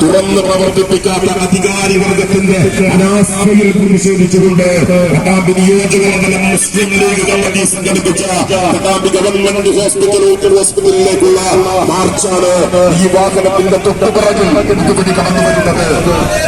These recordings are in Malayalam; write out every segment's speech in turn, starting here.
തുറന്ന് പ്രവർത്തിപ്പിക്കാത്ത അധികാരി വർഗത്തിന്റെ അനാസ്ഥയിൽ പ്രതിഷേധിച്ചുകൊണ്ട് പട്ടാമ്പി നിയോജകമണ്ഡലം മുസ്ലിം ലീഗ് കമ്മിറ്റി സംഘടിപ്പിച്ച പട്ടാമ്പി ഗവൺമെന്റ് ഹോസ്പിറ്റൽ ഹോസ്പിറ്റലിലേക്കുള്ള മാർച്ചാണ് ഈ വാഹനത്തിന്റെ തൊട്ടുപുറകിൽ കടന്നു വരുന്നത്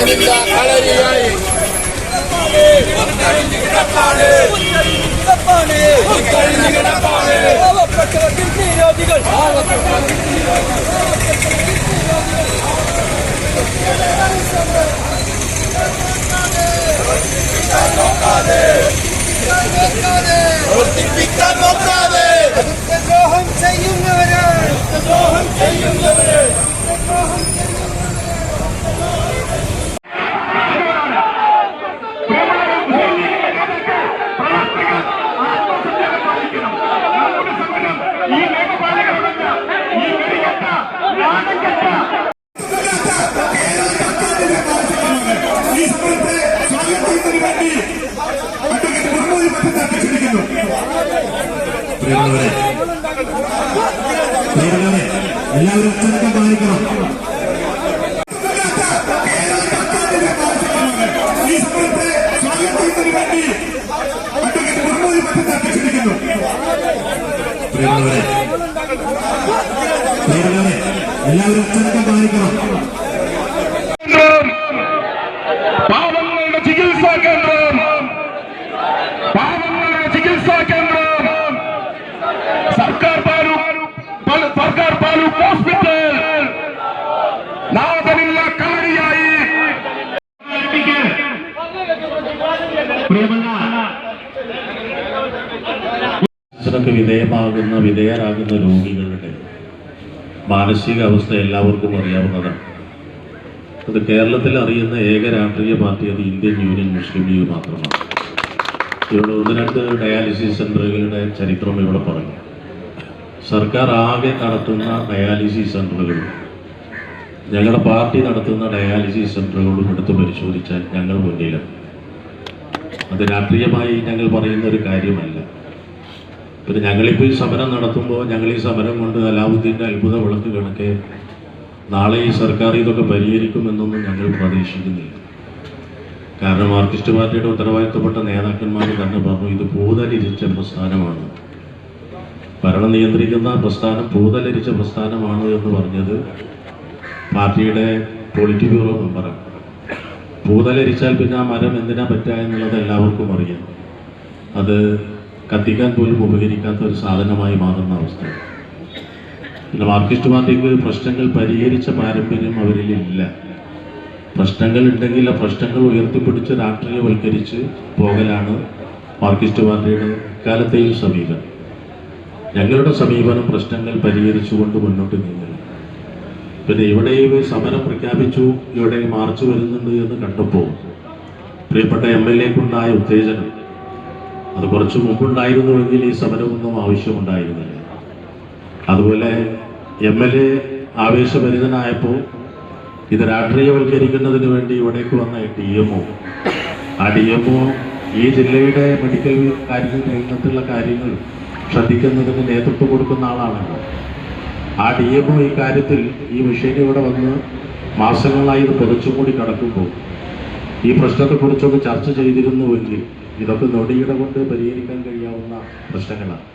மனித களரியை ஒட்டிப்பிக்க സ്വാഗതത്തിന് വേണ്ടി അഡ്വക്കേറ്റ് മുഹമ്മദ് പറ്റത്തെ അപേക്ഷിക്കുന്നു എല്ലാവരും അച്ചടക്കം പാലിക്കണം ഈ സമരത്തെ സ്വാഗതത്തിന് വേണ്ടി അപേക്ഷിക്കുന്നു പ്രിയമുള്ളവരെ പ്രിയമുള്ളവരെ എല്ലാവരും അച്ചടക്കം പാലിക്കണം ചികിത്സക്ക് വിധേയമാകുന്ന വിധേയരാകുന്ന രോഗികളുടെ മാനസിക അവസ്ഥ എല്ലാവർക്കും അറിയാവുന്നതാണ്. അത് കേരളത്തിൽ അറിയുന്ന ഏക രാഷ്ട്രീയ പാർട്ടി അത് ഇന്ത്യൻ യൂണിയൻ മുസ്ലിം ലീഗ് മാത്രമാണ്. ഇവിടെ ഒന്ന് രണ്ട് ഡയാലിസിസ് സെന്ററുകളുടെ ചരിത്രം ഇവിടെ പറഞ്ഞു. സർക്കാർ ആകെ നടത്തുന്ന ഡയാലിസിസ് സെന്ററുകളും ഞങ്ങളുടെ പാർട്ടി നടത്തുന്ന ഡയാലിസിസ് സെന്ററുകളും എടുത്ത് പരിശോധിച്ചാൽ ഞങ്ങൾ മുന്നിലാണ്. അത് രാഷ്ട്രീയമായി ഞങ്ങൾ പറയുന്ന ഒരു കാര്യമല്ല. പിന്നെ ഞങ്ങളിപ്പോൾ ഈ സമരം നടത്തുമ്പോൾ ഞങ്ങൾ ഈ സമരം കൊണ്ട് അലാവുദ്ദീന്റെ അത്ഭുത വിളക്ക് കണക്കെ നാളെ ഈ സർക്കാർ ഇതൊക്കെ പരിഹരിക്കുമെന്നൊന്നും ഞങ്ങൾ പ്രതീക്ഷിക്കുന്നില്ല. കാരണം മാർക്സിസ്റ്റ് പാർട്ടിയുടെ ഉത്തരവാദിത്തപ്പെട്ട നേതാക്കന്മാർ തന്നെ പറഞ്ഞു ഇത് പൂതലിരിച്ച പ്രസ്ഥാനമാണ്. ഭരണം നിയന്ത്രിക്കുന്ന പ്രസ്ഥാനം പൂതലരിച്ച പ്രസ്ഥാനമാണ് എന്ന് പറഞ്ഞത് പാർട്ടിയുടെ പോളിറ്റ് ബ്യൂറോ മെമ്പറാണ്. പൂതലരിച്ചാൽ പിന്നെ ആ മരം എന്തിനാ പറ്റുക എന്നുള്ളത് എല്ലാവർക്കും അറിയാം. അത് കത്തിക്കാൻ പോലും ഉപകരിക്കാത്ത ഒരു സാധനമായി മാറുന്ന അവസ്ഥ. പിന്നെ മാർക്സിസ്റ്റ് പാർട്ടിക്ക് പ്രശ്നങ്ങൾ പരിഹരിച്ച പാരമ്പര്യം അവരിൽ ഇല്ല. പ്രശ്നങ്ങൾ ഉണ്ടെങ്കിൽ ആ പ്രശ്നങ്ങൾ ഉയർത്തിപ്പിടിച്ച് രാഷ്ട്രീയവൽക്കരിച്ച് പോകലാണ് മാർക്സിസ്റ്റ് പാർട്ടിയുടെ ഇക്കാലത്തെയും സമീപനം. ഞങ്ങളുടെ സമീപനം പ്രശ്നങ്ങൾ പരിഹരിച്ചുകൊണ്ട് മുന്നോട്ട് നീങ്ങുക പിന്നെ ഇവിടെ സമരം പ്രഖ്യാപിച്ചു ഇവിടെ മാർച്ച് വരുന്നുണ്ട് എന്ന് കണ്ടപ്പോൾ പ്രിയപ്പെട്ട എം എൽ എക്കുണ്ടായ ഉത്തേജനം അത് കുറച്ച് മുമ്പുണ്ടായിരുന്നുവെങ്കിൽ ഈ സമരമൊന്നും ആവശ്യമുണ്ടായിരുന്നില്ല. അതുപോലെ എം എൽ എ ആവേശഭരിതനായപ്പോൾ ഇത് രാഷ്ട്രീയവൽക്കരിക്കുന്നതിന് വേണ്ടി ഇവിടേക്ക് വന്ന ഡി എംഒ ആ ഡി എംഒ ഈ ജില്ലയുടെ മെഡിക്കൽ കാര്യങ്ങൾ രംഗത്തുള്ള കാര്യങ്ങൾ ശ്രദ്ധിക്കുന്നതിന് നേതൃത്വം കൊടുക്കുന്ന ആളാണല്ലോ. ആ ഡി എംഒ ഈ കാര്യത്തിൽ ഈ വിഷയം ഇവിടെ വന്ന് മാസങ്ങളായി ഇത് പുതച്ചും കൂടി കിടക്കുമ്പോൾ ഈ പ്രശ്നത്തെക്കുറിച്ചൊന്ന് ചർച്ച ചെയ്തിരുന്നുവെങ്കിൽ ഇതൊക്കെ നൊടിയിട കൊണ്ട് പരിഹരിക്കാൻ കഴിയാവുന്ന പ്രശ്നങ്ങളാണ്.